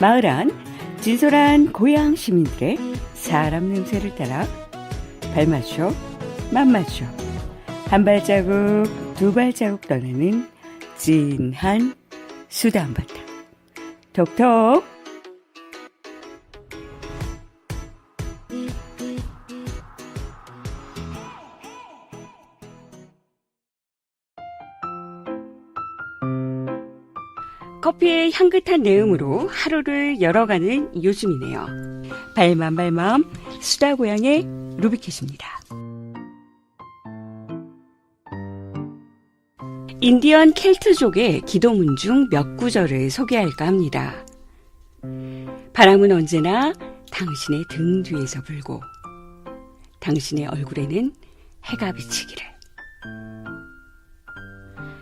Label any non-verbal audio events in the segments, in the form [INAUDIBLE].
마을 안 진솔한 고향 시민들의 사람 냄새를 따라 발맞춰 맛맞춰 한 발자국 두 발자국 떠나는 진한 수다 한바탕. 톡톡 커피의 향긋한 내음으로 하루를 열어가는 요즘이네요. 발맘 발맘 수다 고향의 루비켓입니다. 인디언 켈트족의 기도문 중 몇 구절을 소개할까 합니다. 바람은 언제나 당신의 등 뒤에서 불고 당신의 얼굴에는 해가 비치기를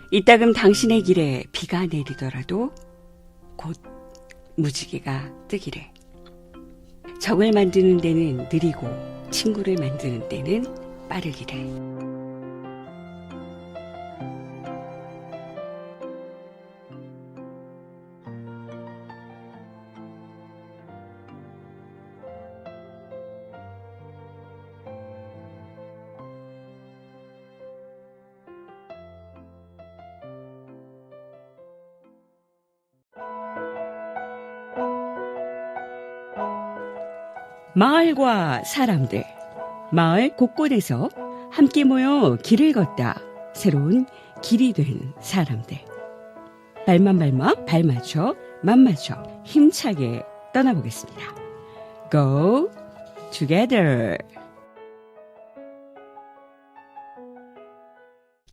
이따금 당신의 길에 비가 내리더라도 곧 무지개가 뜨기를. 적을 만드는 데는 느리고 친구를 만드는 데는 빠르기를 마을과 사람들, 마을 곳곳에서 함께 모여 길을 걷다 새로운 길이 된 사람들. 발만 발만 발 맞춰 맘 맞춰 힘차게 떠나보겠습니다. Go together.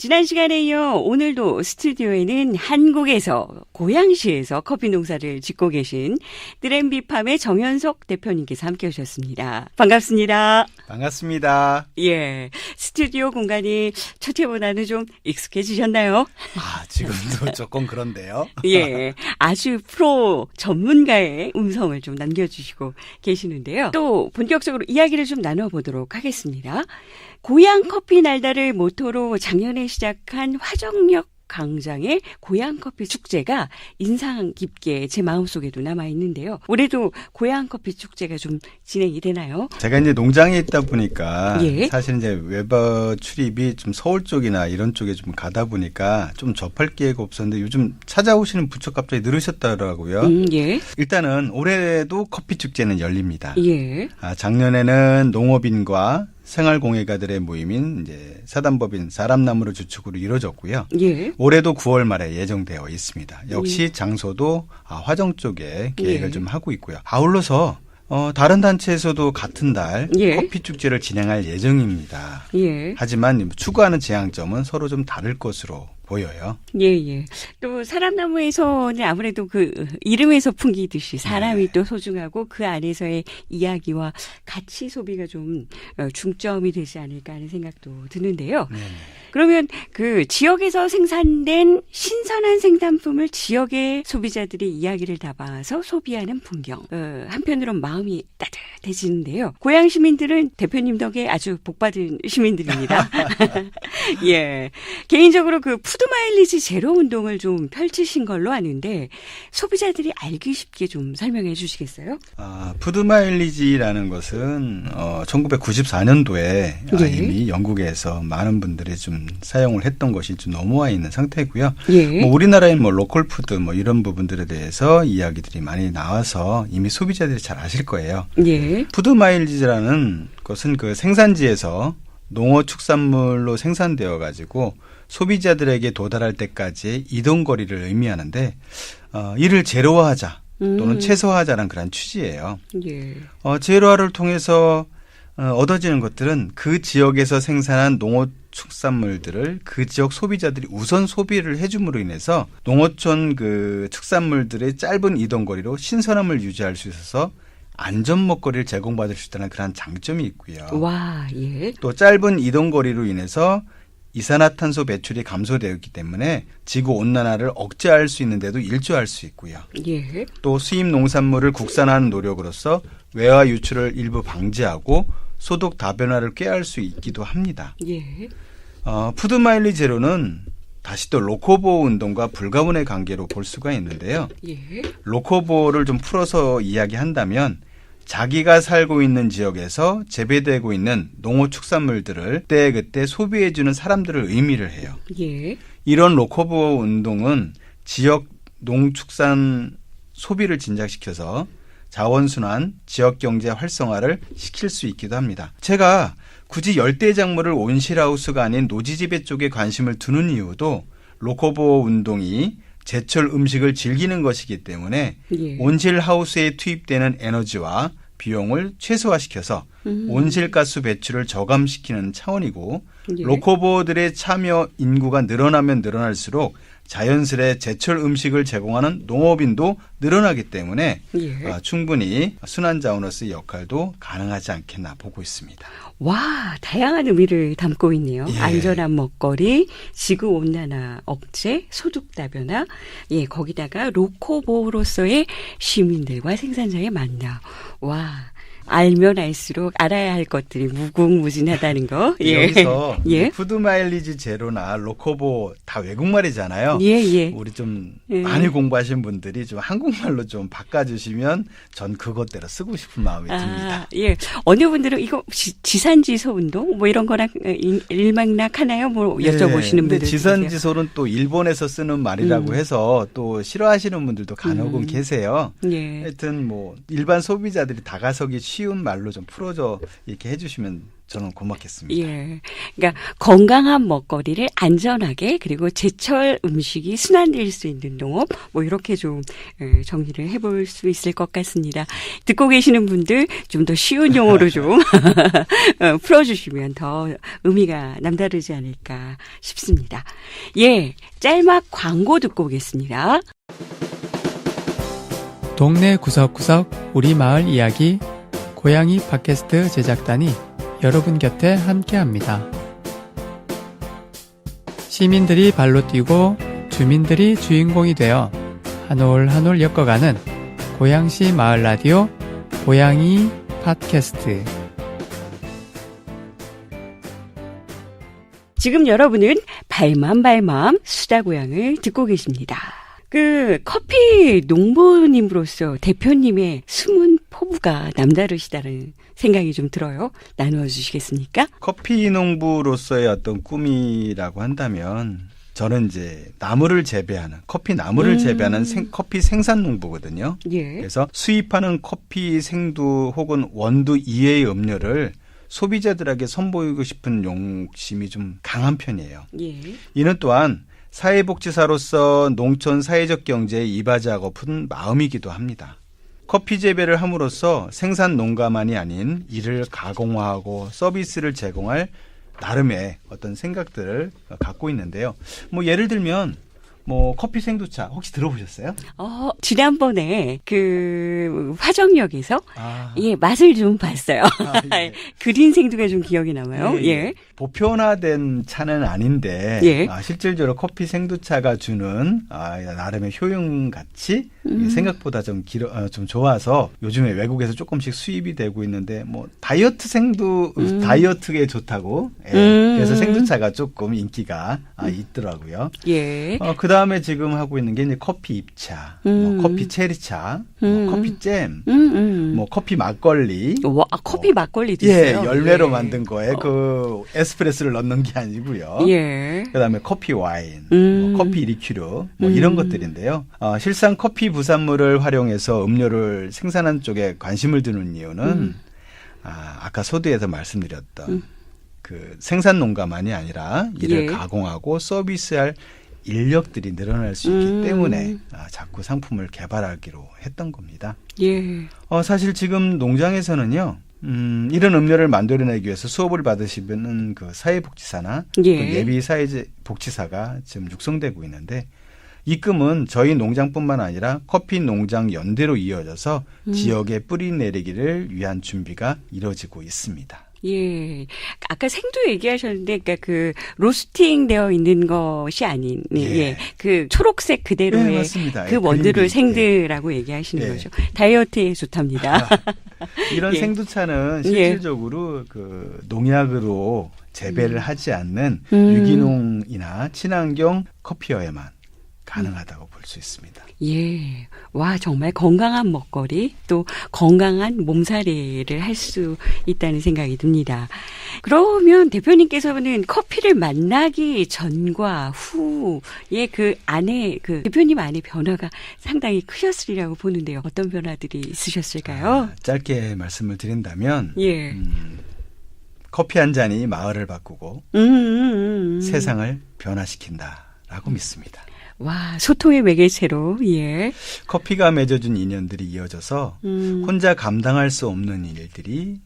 지난 시간에 이어 오늘도 스튜디오에는 한국에서 고양시에서 커피 농사를 짓고 계신 드램비팜의 정현석 대표님께서 함께 오셨습니다. 반갑습니다. 반갑습니다. 예. 스튜디오 공간이 첫째보다는 좀 익숙해지셨나요? 아, 지금도 [LAUGHS] 조금 그런데요. 예. 아주 프로 전문가의 음성을 좀 남겨주시고 계시는데요. 또 본격적으로 이야기를 좀 나눠보도록 하겠습니다. 고향 커피 날다를 모토로 작년에 시작한 화정역 광장의 고향 커피 축제가 인상 깊게 제 마음속에도 남아 있는데요. 올해도 고향 커피 축제가 좀 진행이 되나요? 제가 이제 농장에 있다 보니까 예. 사실 이제 외부 출입이 좀 서울 쪽이나 이런 쪽에 좀 가다 보니까 좀 접할 기회가 없었는데 요즘 찾아오시는 부처 갑자기 늘으셨더라고요. 음, 예. 일단은 올해도 커피 축제는 열립니다. 예. 아, 작년에는 농업인과 생활공예가들의 모임인 이제 사단법인 사람나무를 주축으로 이루어졌고요. 예. 올해도 9월 말에 예정되어 있습니다. 역시 장소도 아, 화정 쪽에 계획을 예. 좀 하고 있고요. 아울러서 어, 다른 단체에서도 같은 달 예. 커피 축제를 진행할 예정입니다. 예. 하지만 추구하는 지향점은 서로 좀 다를 것으로 보여요. 예, 예. 또 사람나무에서는 아무래도 그 이름에서 풍기듯이 사람이 네. 또 소중하고 그 안에서의 이야기와 가치 소비가 좀 어, 중점이 되지 않을까 하는 생각도 드는데요. 네. 그러면 그 지역에서 생산된 신선한 생산품을 지역의 소비자들이 이야기를 담아서 소비하는 풍경. 어, 한편으로는 마음이 따뜻해지는데요. 고향 시민들은 대표님 덕에 아주 복받은 시민들입니다. [LAUGHS] [LAUGHS] 예. 개인적으로 그 푸드 마일리지 제로 운동을 좀 펼치신 걸로 아는데 소비자들이 알기 쉽게 좀 설명해 주시겠어요? 아, 푸드 마일리지라는 것은 어, 1994년도에 아, 예. 이미 영국에서 많은 분들이 좀 사용을 했던 것이 좀 넘어와 있는 상태고요. 예. 뭐 우리나라의 뭐 로컬 푸드 뭐 이런 부분들에 대해서 이야기들이 많이 나와서 이미 소비자들이 잘 아실 거예요. 예. 푸드 마일리지라는 것은 그 생산지에서 농어축산물로 생산되어 가지고 소비자들에게 도달할 때까지의 이동 거리를 의미하는데 어, 이를 제로화하자 또는 음. 최소화하자는 그런 취지예요. 예. 어, 제로화를 통해서 어, 얻어지는 것들은 그 지역에서 생산한 농어 축산물들을 그 지역 소비자들이 우선 소비를 해줌으로 인해서 농어촌 그 축산물들의 짧은 이동 거리로 신선함을 유지할 수 있어서 안전 먹거리를 제공받을 수 있다는 그런 장점이 있고요. 와, 예. 또 짧은 이동 거리로 인해서 이산화탄소 배출이 감소되었기 때문에 지구 온난화를 억제할 수 있는데도 일조할 수 있고요. 예. 또 수입 농산물을 국산화하는 노력으로서 외화 유출을 일부 방지하고 소득 다변화를 꾀할 수 있기도 합니다. 예. 어, 푸드 마일리 제로는 다시 또 로코보 운동과 불가분의 관계로 볼 수가 있는데요. 예. 로코보를 좀 풀어서 이야기한다면 자기가 살고 있는 지역에서 재배되고 있는 농어축산물들을 그때그때 소비해주는 사람들을 의미를 해요. 예. 이런 로코보 운동은 지역 농축산 소비를 진작시켜서 자원순환, 지역 경제 활성화를 시킬 수 있기도 합니다. 제가 굳이 열대 작물을 온실하우스가 아닌 노지지배 쪽에 관심을 두는 이유도 로코보 운동이 제철 음식을 즐기는 것이기 때문에 예. 온실하우스에 투입되는 에너지와 비용을 최소화시켜서 음. 온실가스 배출을 저감시키는 차원이고 예. 로코보들의 참여 인구가 늘어나면 늘어날수록 자연스레 제철 음식을 제공하는 농업인도 늘어나기 때문에 예. 어, 충분히 순환 자원으로서의 역할도 가능하지 않겠나 보고 있습니다. 와, 다양한 의미를 담고 있네요. 예. 안전한 먹거리, 지구 온난화 억제, 소득 다변화, 예, 거기다가 로코보로서의 시민들과 생산자의 만남. 와, 알면 알수록 알아야 할 것들이 무궁무진하다는 거. 예. 여기서 [LAUGHS] 예. 푸드 마일리지 제로나 로코보 다 외국말이잖아요. 예, 예. 우리 좀 예. 많이 공부하신 분들이 좀 한국말로 좀 바꿔주시면 전 그것대로 쓰고 싶은 마음이 듭니다. 아, 예. 어느 분들은 이거 지, 산지소 운동 뭐 이런 거랑 어, 일- 일맥락 하나요? 뭐 여쭤보시는 예, 근데 분들. 지산지소는 또 일본에서 쓰는 말이라고 음. 해서 또 싫어하시는 분들도 간혹은 음. 계세요. 예. 하여튼 뭐 일반 소비자들이 다가서기 쉬운 말로 좀 풀어줘 이렇게 해주시면 저는 고맙겠습니다. 예. 그러니까 건강한 먹거리를 안전하게 그리고 제철 음식이 순환될 수 있는 농업 뭐 이렇게 좀 예, 정리를 해볼 수 있을 것 같습니다. 듣고 계시는 분들 좀 더 쉬운 용어로 좀 [LAUGHS] 어, 풀어주시면 더 의미가 남다르지 않을까 싶습니다. 예, 짤막 광고 듣고 오겠습니다. 동네 구석구석 우리 마을 이야기 고양이 팟캐스트 제작단이 여러분 곁에 함께합니다. 시민들이 발로 뛰고 주민들이 주인공이 되어 한올 한올 엮어가는 고양시 마을 라디오 고양이 팟캐스트 지금 여러분은 발맘 발맘 수다 고양을 듣고 계십니다. 그 커피 농부님으로서 대표님의 숨은 포부가 남다르시다는 생각이 좀 들어요. 나누어 주시겠습니까? 커피 농부로서의 어떤 꿈이라고 한다면 저는 이제 나무를 재배하는 커피 나무를 음. 재배하는 생- 커피 생산 농부거든요. 예. 그래서 수입하는 커피 생두 혹은 원두 이외의 음료를 소비자들에게 선보이고 싶은 욕심이 좀 강한 편이에요. 예. 이는 또한 사회복지사로서 농촌 사회적 경제에 이바지하고픈 마음이기도 합니다. 커피 재배를 함으로써 생산 농가만이 아닌 이를 가공화하고 서비스를 제공할 나름의 어떤 생각들을 갖고 있는데요. 뭐 예를 들면 뭐 커피 생두차 혹시 들어보셨어요? 어, 지난번에 그 화정역에서 아, 예, 맛을 좀 봤어요. 아, 예. [LAUGHS] 그린 생두가 좀 기억이 남아요. 예, 예. 예. 보편화된 차는 아닌데 예. 아, 실질적으로 커피 생두차가 주는 아, 나름의 효용 가치 음. 생각보다 좀 길어 어, 좀 좋아서 요즘에 외국에서 조금씩 수입이 되고 있는데 뭐 다이어트 생두 음. 다이어트에 좋다고 예. 음. 그래서 생두차가 조금 인기가 아, 있더라고요. 예. 어, 그 다음에 지금 하고 있는 게 이제 커피 입차, 음. 뭐 커피 체리차, 음. 뭐 커피 잼, 음, 음. 뭐 커피 막걸리, 와, 커피 막걸리도 예, 있어요. 열매로 예. 만든 거에 어. 그 에스프레소를 넣는 게 아니고요. 예. 그 다음에 커피 와인, 음. 뭐 커피 리큐르 뭐 음. 이런 것들인데요. 어, 실상 커피 부산물을 활용해서 음료를 생산하는 쪽에 관심을 두는 이유는 음. 아, 아까 소두에서 말씀드렸던 음. 그 생산 농가만이 아니라 이를 예. 가공하고 서비스할 인력들이 늘어날 수 있기 음. 때문에 아, 자꾸 상품을 개발하기로 했던 겁니다. 예. 어, 사실 지금 농장에서는요, 음, 이런 음료를 만들어내기 위해서 수업을 받으시는 그 사회복지사나 예. 그 예비 사회복지사가 지금 육성되고 있는데 입금은 저희 농장뿐만 아니라 커피 농장 연대로 이어져서 음. 지역에 뿌리 내리기를 위한 준비가 이루어지고 있습니다. 예. 아까 생두 얘기하셨는데, 그러니까 그 로스팅 되어 있는 것이 아닌, 예. 예. 그 초록색 그대로의 네, 맞습니다. 그 예, 원두를. 생드라고 얘기하시는 예. 거죠. 다이어트에 좋답니다. [LAUGHS] 이런 예. 생두차는 예. 실질적으로 그 농약으로 재배를 하지 않는 음. 유기농이나 친환경 커피여야만 가능하다고 볼 수 있습니다. 예. 와, 정말 건강한 먹거리, 또 건강한 몸살이를 할 수 있다는 생각이 듭니다. 그러면 대표님께서는 커피를 만나기 전과 후에 그 안에, 그 대표님 안에 변화가 상당히 크셨으리라고 보는데요. 어떤 변화들이 있으셨을까요? 아, 짧게 말씀을 드린다면 예. 음, 커피 한 잔이 마을을 바꾸고 음, 음, 음. 세상을 변화시킨다라고 믿습니다. 와, 소통의 매개체로, 예. 커피가 맺어준 인연들이 이어져서 음. 혼자 감당할 수 없는 일들이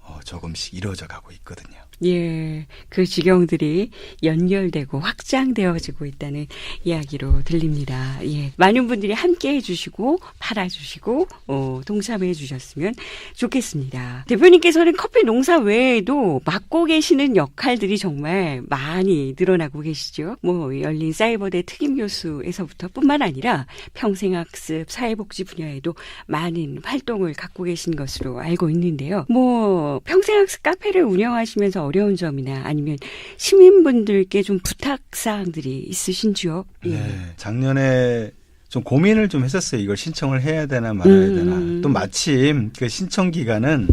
어, 조금씩 이루어져 가고 있거든요. 예, 그 지경들이 연결되고 확장되어지고 있다는 이야기로 들립니다. 예, 많은 분들이 함께 해주시고 팔아주시고 어, 동참해 주셨으면 좋겠습니다. 대표님께서는 커피 농사 외에도 맡고 계시는 역할들이 정말 많이 늘어나고 계시죠. 뭐 열린 사이버대 특임 교수에서부터뿐만 아니라 평생학습, 사회복지 분야에도 많은 활동을 갖고 계신 것으로 알고 있는데요. 뭐 평생학습 카페를 운영하시면서 어려운 점이나 아니면 시민분들께 좀 부탁 사항들이 있으신지요? 예. 네, 작년에 좀 고민을 좀 했었어요. 이걸 신청을 해야 되나 말아야 음. 되나. 또 마침 그 신청 기간은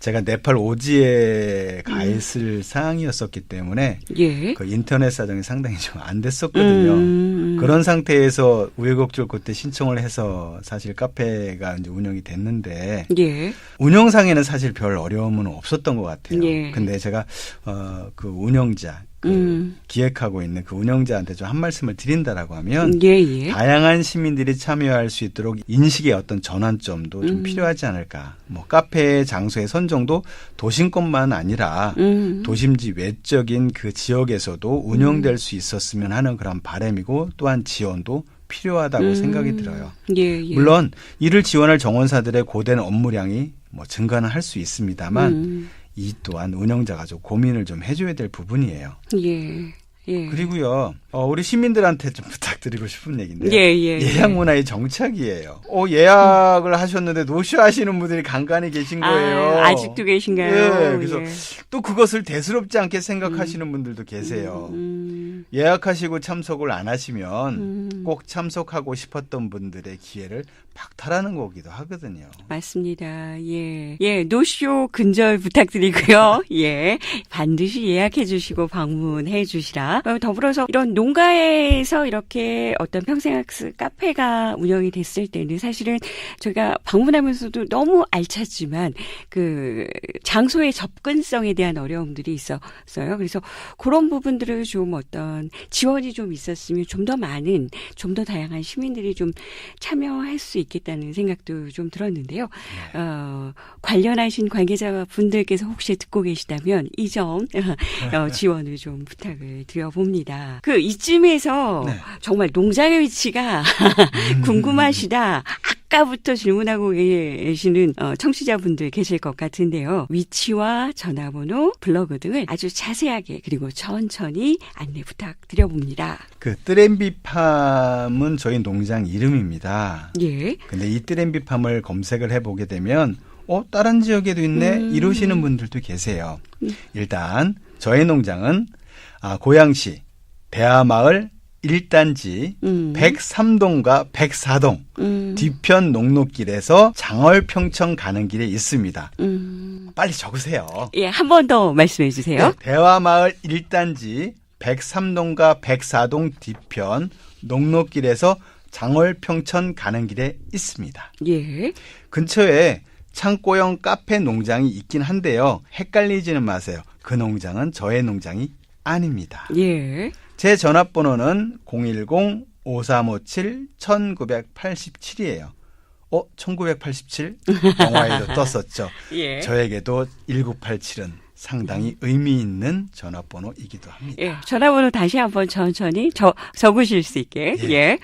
제가 네팔 오지에 가 있을 사항이었었기 때문에 예. 그 인터넷 사정이 상당히 좀 안 됐었거든요. 음. 그런 상태에서 우여곡절 그때 신청을 해서 사실 카페가 이제 운영이 됐는데 예. 운영상에는 사실 별 어려움은 없었던 것 같아요. 예. 근데 제가 어, 그 운영자, 그 음. 기획하고 있는 그 운영자한테 좀 한 말씀을 드린다라고 하면 예, 예. 다양한 시민들이 참여할 수 있도록 인식의 어떤 전환점도 좀 음. 필요하지 않을까. 뭐 카페 장소의 선정도 도심권만 아니라 음. 도심지 외적인 그 지역에서도 운영될 수 있었으면 하는 그런 바람이고 또한 지원도 필요하다고 음. 생각이 들어요. 예, 예. 물론 이를 지원할 정원사들의 고된 업무량이 뭐 증가는 할 수 있습니다만 음. 이 또한 운영자가 좀 고민을 좀 해줘야 될 부분이에요. 예. 예. 그리고요, 어, 우리 시민들한테 좀 [LAUGHS] 부탁드리고 싶은 얘기인데 예, 예. 예. 예약 문화의 정착이에요. 어, 예약을 하셨는데 노쇼 하시는 분들이 간간히 계신 거예요. 아, 아직도 계신가요? 예, 그래서 예. 또 그것을 대수롭지 않게 생각하시는 분들도 계세요. 음. 예약하시고 참석을 안 하시면 음. 꼭 참석하고 싶었던 분들의 기회를 박탈하는 거기도 하거든요. 맞습니다. 예. 예, 노쇼 근절 부탁드리고요. [LAUGHS] 예. 반드시 예약해 주시고 방문해 주시라. 어, 더불어서 이런 농가에서 이렇게 어떤 평생학습 카페가 운영이 됐을 때는 사실은 저희가 방문하면서도 너무 알찼지만 그 장소의 접근성에 대한 어려움들이 있었어요. 그래서 그런 부분들을 좀 어떤 지원이 좀 있었으면 좀 더 많은, 좀 더 다양한 시민들이 좀 참여할 수 있겠다는 생각도 좀 들었는데요. 어, 관련하신 관계자 분들께서 혹시 듣고 계시다면 이점 [LAUGHS] 어, 지원을 좀 부탁을 드려봅니다. 그 이쯤에서 네. 정말 농장의 위치가 [LAUGHS] 궁금하시다. 아까부터 질문하고 계시는 어, 청취자분들 계실 것 같은데요. 위치와 전화번호, 블로그 등을 아주 자세하게 그리고 천천히 안내 부탁드려봅니다. 그 뜨렌비팜은 저희 농장 이름입니다. 예. 근데 이 뜨렌비팜을 검색을 해보게 되면 어 다른 지역에도 있네 음. 이러시는 분들도 계세요. 일단 저희 농장은 아, 고양시 대하마을 1단지 음. 103동과 104동 음. 뒤편 농로길에서 장월평청 가는 길에 있습니다. 음. 빨리 적으세요. 예, 한 번 더 말씀해 주세요. 네, 대화마을 1단지 103동과 104동 뒤편 농로길에서 장월평천 가는 길에 있습니다. 예. 근처에 창고형 카페 농장이 있긴 한데요. 헷갈리지는 마세요. 그 농장은 저의 농장이 아닙니다. 예. 제 전화번호는 010-5357-1987이에요. 어? 1987? 영화에도 [LAUGHS] 떴었죠. 예. 저에게도 1987은 상당히 의미 있는 전화번호이기도 합니다. 예. 전화번호 다시 한번 천천히 적, 적으실 수 있게. 예. 예.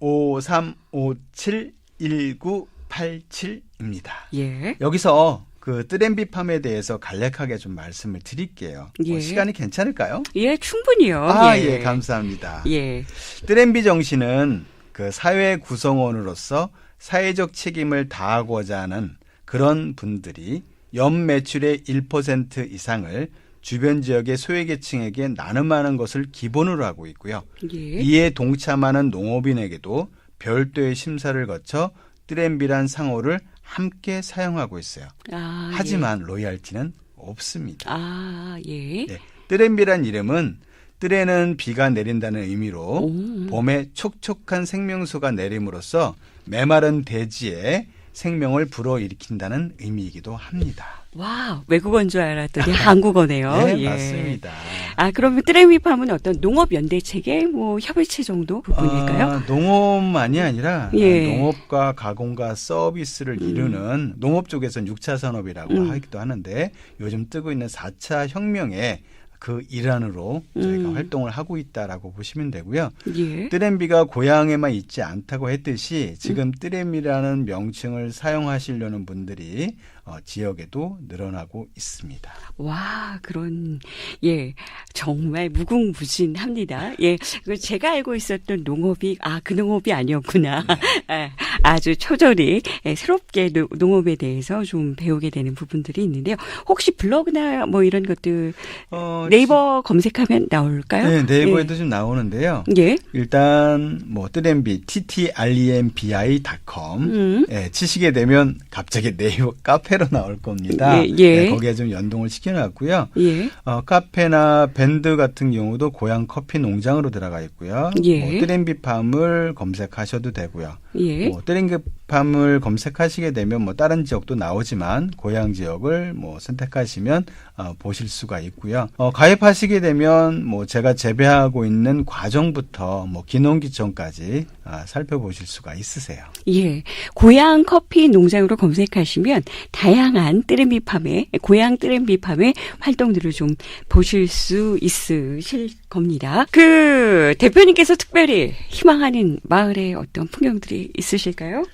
010-5357-1987입니다. 예. 여기서 그그 뜨렌비팜에 대해서 간략하게 좀 말씀을 드릴게요. 뭐 예. 시간이 괜찮을까요? 예, 충분히요. 아, 예, 감사합니다. 예. 뜨렌비 정신은 그 사회 구성원으로서 사회적 책임을 다하고자 하는 그런 분들이 연 매출의 1% 이상을 주변 지역의 소외계층에게 나눔하는 것을 기본으로 하고 있고요. 예. 이에 동참하는 농업인에게도 별도의 심사를 거쳐 뜨렌비란 상호를 함께 사용하고 있어요. 아, 하지만 로열티는 없습니다. 예. 아, 예. 예. 뜨렌비란 이름은 뜨레는 비가 내린다는 의미로 오. 봄에 촉촉한 생명수가 내림으로써 메마른 대지에 생명을 불어일으킨다는 의미이기도 합니다. 와, 외국어인 줄 알았더니 [LAUGHS] 한국어네요. 네, 예. 맞습니다. 아, 그러면 뜨레미팜은 어떤 농업 연대 체계, 뭐 협의체 정도 부분일까요? 아, 농업만이 아니라 예. 농업과 가공과 서비스를 이루는 농업 쪽에서는 6차 산업이라고 음. 하기도 하는데 요즘 뜨고 있는 4차 혁명의 그 일환으로 저희가 음. 활동을 하고 있다라고 보시면 되고요. 예. 뜨렘비가 고향에만 있지 않다고 했듯이 지금 음. 뜨렘이라는 명칭을 사용하시려는 분들이 어, 지역에도 늘어나고 있습니다. 와, 그런, 예, 정말 무궁무진합니다. 예, 그 제가 알고 있었던 농업이, 아, 그 농업이 아니었구나. 아, 아주 초절히 예, 새롭게 노- 농업에 대해서 좀 배우게 되는 부분들이 있는데요. 혹시 블로그나 뭐 이런 것들 어, 네이버 검색하면 지- 나올까요? 네, 네이버에도 좀 나오는데요. 예. 일단 뭐 뜨렘비 ttrembi.com 음. 예, 치시게 되면 갑자기 [LAUGHS] 네이버 카페 로 나올 겁니다. 예, 예. 네, 거기에 좀 연동을 시켜놨고요. 예. 어, 카페나 밴드 같은 경우도 고향 커피 농장으로 들어가 있고요. 예. 뭐 뜨렘비팜을 검색하셔도 되고요. 예. 뭐 뜨랭그팜을 검색하시게 되면 뭐 다른 지역도 나오지만 고향 지역을 뭐 선택하시면 어, 보실 수가 있고요. 어, 가입하시게 되면 뭐 제가 재배하고 있는 과정부터 뭐 기농기청까지 아, 살펴보실 수가 있으세요. 예. 고향 커피 농장으로 검색하시면 다 양한 뜨렌비팜의, 고향 뜨렌비팜의 활동들을 좀 보실 수 있으실 겁니다. 그, 대표님께서 특별히 희망하는 마을의 어떤 풍경들이 있으실까요?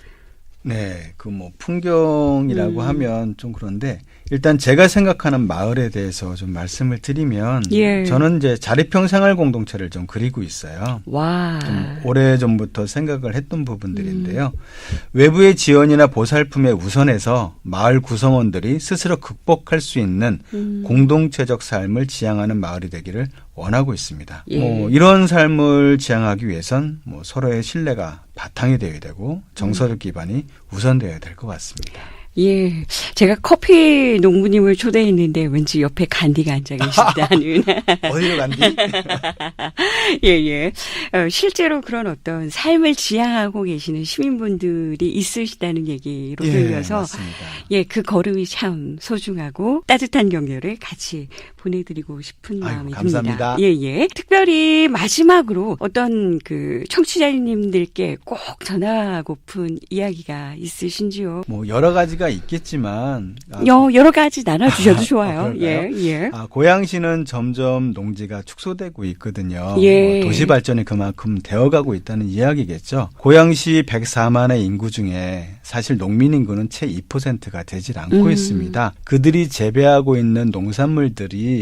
네, 그 뭐 풍경이라고 음. 하면 좀 그런데 일단 제가 생각하는 마을에 대해서 좀 말씀을 드리면 예. 저는 이제 자립형 생활 공동체를 좀 그리고 있어요. 와. 좀 오래 전부터 생각을 했던 부분들인데요. 외부의 지원이나 보살핌에 우선해서 마을 구성원들이 스스로 극복할 수 있는 음. 공동체적 삶을 지향하는 마을이 되기를 원하고 있습니다. 예. 뭐 이런 삶을 지향하기 위해선 뭐 서로의 신뢰가 바탕이 되어야 되고 정서적 기반이 우선되어야 될 것 같습니다. 예. 제가 커피 농부님을 초대했는데 왠지 옆에 간디가 앉아 계신다는. [LAUGHS] 어디로 간디? [LAUGHS] 예, 예. 어, 실제로 그런 어떤 삶을 지향하고 계시는 시민분들이 있으시다는 얘기로 들려서 맞습니다. 예, 그 걸음이 참 소중하고 따뜻한 격려를 같이 보내드리고 싶은 아이고, 마음이 감사합니다. 듭니다. 예, 예. 특별히 마지막으로 어떤 그 청취자님들께 꼭 전하고픈 이야기가 있으신지요? 뭐 여러 가지가 있겠지만 아, 여, 여러 가지 나눠주셔도 [LAUGHS] 좋아요. 아, 예? 예. 아, 고양시는 점점 농지가 축소되고 있거든요. 예. 뭐 도시 발전이 그만큼 되어가고 있다는 이야기겠죠. 고양시 104만의 인구 중에 사실 농민 인구는 채 2%가 되질 않고 음. 있습니다. 그들이 재배하고 있는 농산물들이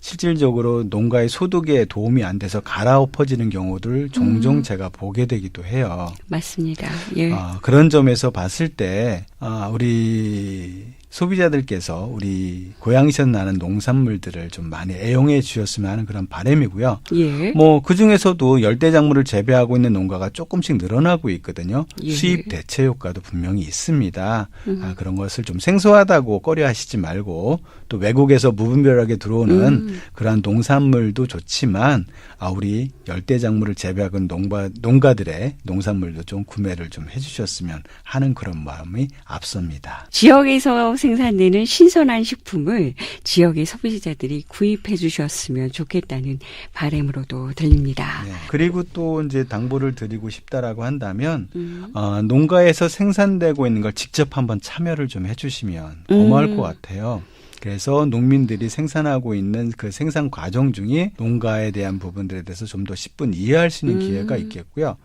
실질적으로 농가의 소득에 도움이 안 돼서 갈아엎어지는 경우들 종종 음. 제가 보게 되기도 해요. 맞습니다. 예. 아, 그런 점에서 봤을 때, 아, 우리 소비자들께서 우리 고향에서 나는 농산물들을 좀 많이 애용해 주셨으면 하는 그런 바람이고요. 예. 뭐, 그 중에서도 열대작물을 재배하고 있는 농가가 조금씩 늘어나고 있거든요. 예. 수입 대체 효과도 분명히 있습니다. 음. 아, 그런 것을 좀 생소하다고 꺼려 하시지 말고 또 외국에서 무분별하게 들어오는 음. 그러한 농산물도 좋지만 아 우리 열대작물을 재배하고 있는 농가 농가들의 농산물도 좀 구매를 좀 해주셨으면 하는 그런 마음이 앞섭니다. 지역에서 생산되는 신선한 식품을 지역의 소비자들이 구입해 주셨으면 좋겠다는 바람으로도 들립니다. 네. 그리고 또 이제 당부를 드리고 싶다라고 한다면 음. 어, 농가에서 생산되고 있는 걸 직접 한번 참여를 좀 해주시면 고마울 음. 것 같아요. 그래서 농민들이 생산하고 있는 그 생산 과정 중에 농가에 대한 부분들에 대해서 좀 더 10분 이해할 수 있는 음. 기회가 있겠고요.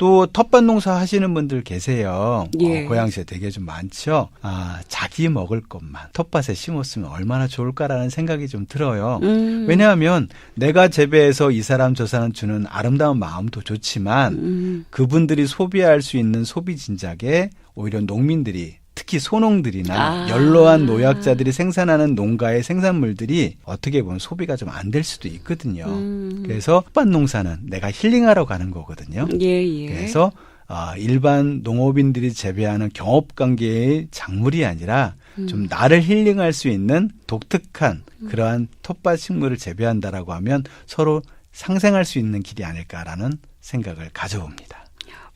또 텃밭 농사 하시는 분들 계세요. 예. 어, 고양시에 되게 좀 많죠. 아, 자기 먹을 것만 텃밭에 심었으면 얼마나 좋을까라는 생각이 좀 들어요. 음. 왜냐하면 내가 재배해서 이 사람 저 사람 주는 아름다운 마음도 좋지만 음. 그분들이 소비할 수 있는 소비 진작에 오히려 농민들이 특히 소농들이나 아. 연로한 노약자들이 생산하는 농가의 생산물들이 어떻게 보면 소비가 좀 안 될 수도 있거든요. 음. 그래서 텃밭 농사는 내가 힐링하러 가는 거거든요. 예, 예. 그래서 아, 일반 농업인들이 재배하는 경업 관계의 작물이 아니라 음. 좀 나를 힐링할 수 있는 독특한 그러한 텃밭 식물을 재배한다라고 하면 서로 상생할 수 있는 길이 아닐까라는 생각을 가져봅니다.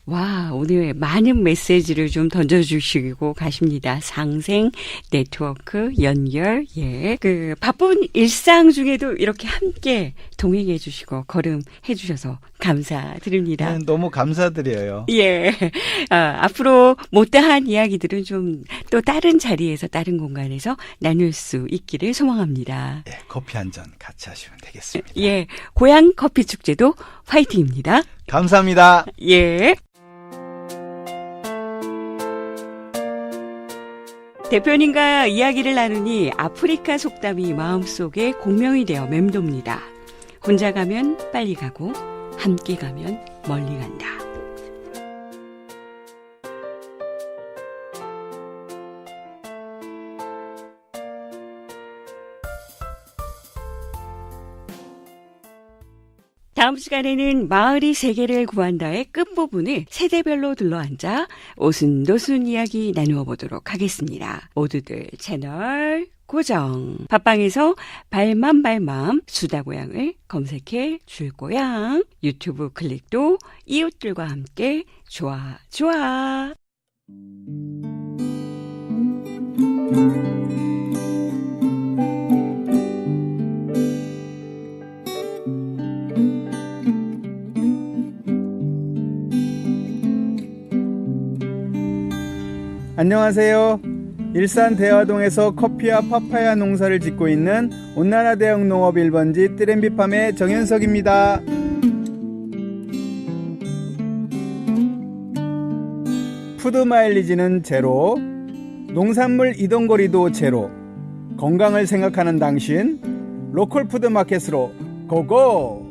와, 오늘 많은 메시지를 좀 던져주시고 가십니다. 상생, 네트워크, 연결, 예. 그, 바쁜 일상 중에도 이렇게 함께 동행해 주시고, 걸음해 주셔서 감사드립니다. 네, 너무 감사드려요. 예. 아, 앞으로 못다한 이야기들은 좀 또 다른 자리에서, 다른 공간에서 나눌 수 있기를 소망합니다. 예, 커피 한 잔 같이 하시면 되겠습니다. 예. 고향 커피 축제도 화이팅입니다. 감사합니다. 예. 대표님과 이야기를 나누니 아프리카 속담이 마음속에 공명이 되어 맴돕니다. 혼자 가면 빨리 가고 함께 가면 멀리 간다. 다음 시간에는 마을이 세계를 구한다의 끝부분을 세대별로 둘러앉아 오순도순 이야기 나누어 보도록 하겠습니다. 모두들 채널 고정. 팟빵에서 발맘 발맘 수다고양을 검색해 줄 고양. 유튜브 클릭도 이웃들과 함께 좋아 좋아. 안녕하세요. 일산 대화동에서 커피와 파파야 농사를 짓고 있는 온나라 대형 농업 1번지 띠렌비팜의 정현석입니다. 푸드 마일리지는 제로, 농산물 이동거리도 제로, 건강을 생각하는 당신, 로컬 푸드 마켓으로 고고!